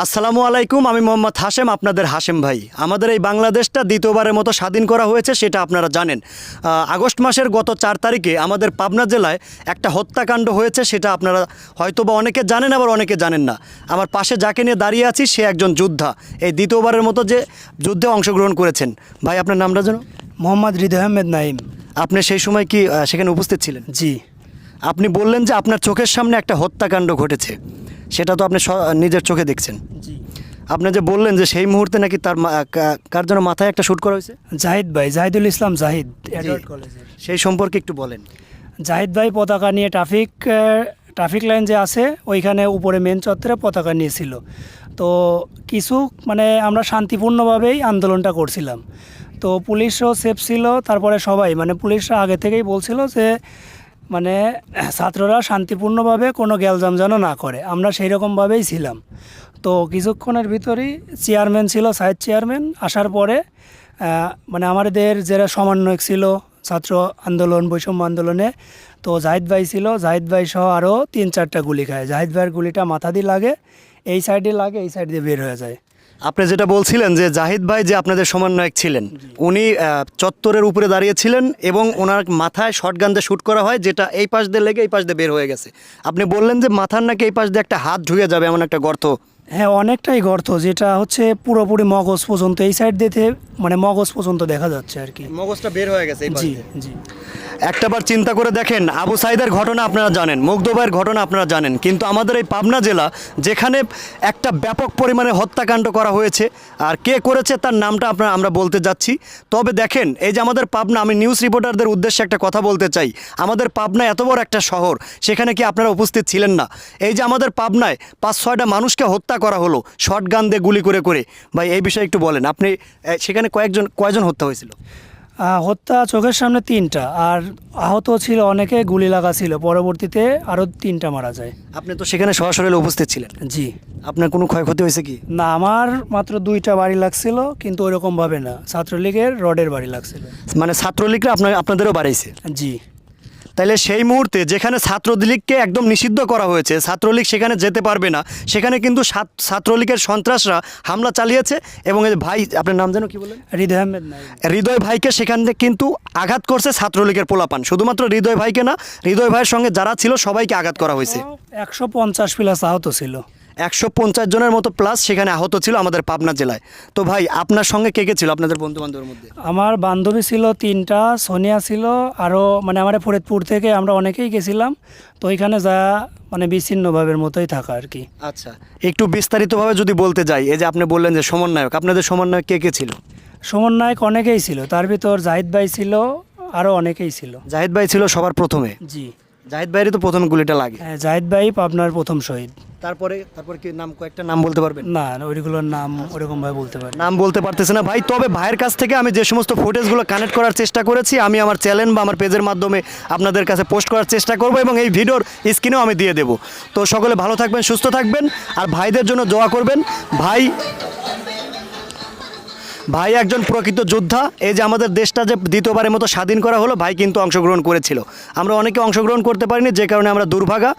আসসালামু আলাইকুম আমি মোহাম্মদ হাশেম আপনাদের হাশেম ভাই। আমাদের এই বাংলাদেশটা দ্বিতীয়বারের মতো স্বাধীন করা হয়েছে সেটা আপনারা জানেন। আগস্ট মাসের গত চার তারিখে আমাদের পাবনা জেলায় একটা হত্যাকাণ্ড হয়েছে সেটা আপনারা হয়তো বা অনেকে জানেন আবার অনেকে জানেন না। আমার পাশে যাকে নিয়ে দাঁড়িয়ে আছি সে একজন যোদ্ধা। এই দ্বিতীয়বারের মতো যে যুদ্ধে অংশগ্রহণ করেছেন। ভাই আপনার নামটা যেন? মোহাম্মদ হৃদয় আহমেদ নাইম আপনি সেই সময় কি সেখানে উপস্থিত ছিলেন? জি। আপনি বললেন যে আপনার চোখের সামনে একটা হত্যাকাণ্ড ঘটেছে। সেটা তো আপনি নিজের চোখে দেখছেন। আপনি যে বললেন যে সেই মুহূর্তে নাকি তার কার জন্য মাথায় একটা শ্যুট করা হয়েছে? জাহিদ ভাই জাহিদুল ইসলাম জাহিদ সেই সম্পর্কে একটু বলেন। জাহিদ ভাই পতাকা নিয়ে ট্রাফিক ট্রাফিক লাইন যে আছে ওইখানে উপরে মেন চত্বরে পতাকা নিয়েছিল। তো কিছু মানে আমরা শান্তিপূর্ণভাবেই আন্দোলনটা করছিলাম। তো পুলিশও সেফ ছিল তারপরে সবাই মানে পুলিশরা আগে থেকেই বলছিল যে মানে ছাত্ররা শান্তিপূর্ণভাবে কোনো গ্যালজাম যেন না করে। আমরা সেই রকমভাবেই ছিলাম। তো কিছুক্ষণের ভিতরেই চেয়ারম্যান ছিল, সাইড চেয়ারম্যান। আসার পরে মানে আমাদের যারা সমন্বয়ক ছিল, ছাত্র আন্দোলন, বৈষম্য আন্দোলনে, তো জাহিদ ভাই ছিল। জাহিদ ভাই সহ আরও তিন চারটা গুলি খায়। জাহিদ ভাইয়ের গুলিটা মাথা দিয়ে লাগে। এই সাইডে লাগে এই সাইড দিয়ে বের হয়ে যায়। আপনি যেটা বলছিলেন যে জাহিদ ভাই যে আপনাদের সমন্বয়ক ছিলেন উনি চত্বরের উপরে দাঁড়িয়েছিলেন এবং ওনার মাথায় শর্টগান দিয়ে শ্যুট করা হয় যেটা এই পাশ দিয়ে লেগে এই পাশ দিয়ে বের হয়ে গেছে। আপনি বললেন যে মাথার নাকি এই পাশ দিয়ে একটা হাত ঢুকে যাবে এমন একটা গর্ত। হ্যাঁ অনেকটাই গর্ত যেটা হচ্ছে পুরোপুরি মগজ পর্যন্ত এই সাইড দিয়ে মানে মগজ পর্যন্ত দেখা যাচ্ছে আর কি। মগজটা বের হয়ে গেছে জি জি। একটাবার চিন্তা করে দেখেন, আবু সাইদের ঘটনা আপনারা জানেন মুগ্ধবাইয়ের ঘটনা আপনারা জানেন, কিন্তু আমাদের এই পাবনা জেলা যেখানে একটা ব্যাপক পরিমাণে হত্যাকাণ্ড করা হয়েছে আর কে করেছে তার নামটা আপনারা, আমরা বলতে যাচ্ছি। তবে দেখেন, এই যে আমাদের পাবনা, আমি নিউজ রিপোর্টারদের উদ্দেশ্যে একটা কথা বলতে চাই। আমাদের পাবনা এত বড় একটা শহর, সেখানে কি আপনারা উপস্থিত ছিলেন না? এই যে আমাদের পাবনায় পাঁচ, ছয়টা মানুষকে হত্যা করা হলো শর্ট গান দিয়ে গুলি করে করে। ভাই, এই বিষয়ে একটু বলেন, আপনি সেখানে কয়েকজন, কয়জন হত্যা হয়েছিল? হত্যা চোখের সামনে তিনটা আর আহত ছিল অনেকে গুলি লাগা ছিল। পরবর্তীতে আরও তিনটা মারা যায়। আপনি তো সেখানে সরাসরি উপস্থিত ছিলেন? জি। আপনার কোনো ক্ষয়ক্ষতি হয়েছে কি? না আমার মাত্র দুইটা বাড়ি লাগছিল কিন্তু ওইরকমভাবে না। ছাত্রলীগের রডের বাড়ি লাগছিল। মানে ছাত্রলীগরা আপনার আপনাদেরও বাড়িয়েছে জি। তাহলে সেই মুহূর্তে যেখানে ছাত্রলীগকে একদম নিষিদ্ধ করা হয়েছে ছাত্রলীগ সেখানে যেতে পারবে না। সেখানে কিন্তু ছাত্রলীগের সন্ত্রাসরা হামলা চালিয়েছে এবং ভাই আপনার নাম যেন কি বলেন হৃদয় আহমেদ হৃদয় ভাইকে সেখানে কিন্তু আঘাত করছে ছাত্রলীগের পোলাপান। শুধুমাত্র হৃদয় ভাইকে না হৃদয় ভাইয়ের সঙ্গে যারা ছিল সবাইকে আঘাত করা হয়েছে। একশো পঞ্চাশ প্লাস আহত ছিল। একশো পঞ্চাশ জনের মতো প্লাস সেখানে আহত ছিল আমাদের পাবনা জেলায়। তো ভাই আপনার সঙ্গে কে কে ছিল আপনাদের বন্ধু বান্ধবের মধ্যে? আমার বান্ধবী ছিল তিনটা সোনিয়া ছিল আরও মানে আমার ফরিদপুর থেকে আমরা অনেকেই গেছিলাম। তো ওইখানে যা মানে বিচ্ছিন্নভাবের মতোই থাকা আর কি। আচ্ছা একটু বিস্তারিতভাবে যদি বলতে যাই এই যে আপনি বললেন যে সমন্বয়ক আপনাদের সমন্বয়ক কে কে ছিল? সমন্বয়ক অনেকেই ছিল তার ভিতর জাহিদ ভাই ছিল আরও অনেকেই ছিল। জাহিদ ভাই ছিল সবার প্রথমে? জি। জাহিদ ভাইয়েরই তো প্রথম গুলিটা লাগে। হ্যাঁ জাহিদ ভাই আপনার প্রথম শহীদ। তারপরে তারপর কি নাম কয়েকটা নাম বলতে পারবেন? না ওইগুলোর নাম ওরকমভাবে বলতে পারি। নাম বলতে পারতেছে না ভাই তবে ভাইয়ের কাছ থেকে আমি যে সমস্ত ফুটেজগুলো কানেক্ট করার চেষ্টা করেছি আমি আমার চ্যানেল বা আমার পেজের মাধ্যমে আপনাদের কাছে পোস্ট করার চেষ্টা করব এবং এই ভিডিওর স্ক্রিনেও আমি দিয়ে দেব। তো সকলে ভালো থাকবেন সুস্থ থাকবেন আর ভাইদের জন্য দোয়া করবেন। ভাই ভাই একজন প্রকৃত যোদ্ধা। এই যে আমাদের দেশটা যে দ্বিতীয়বারের মতো স্বাধীন করা হলো, ভাই কিন্তু অংশগ্রহণ করেছিল। আমরা অনেকে অংশগ্রহণ করতে পারিনি, যে কারণে আমরা দুর্ভাগা।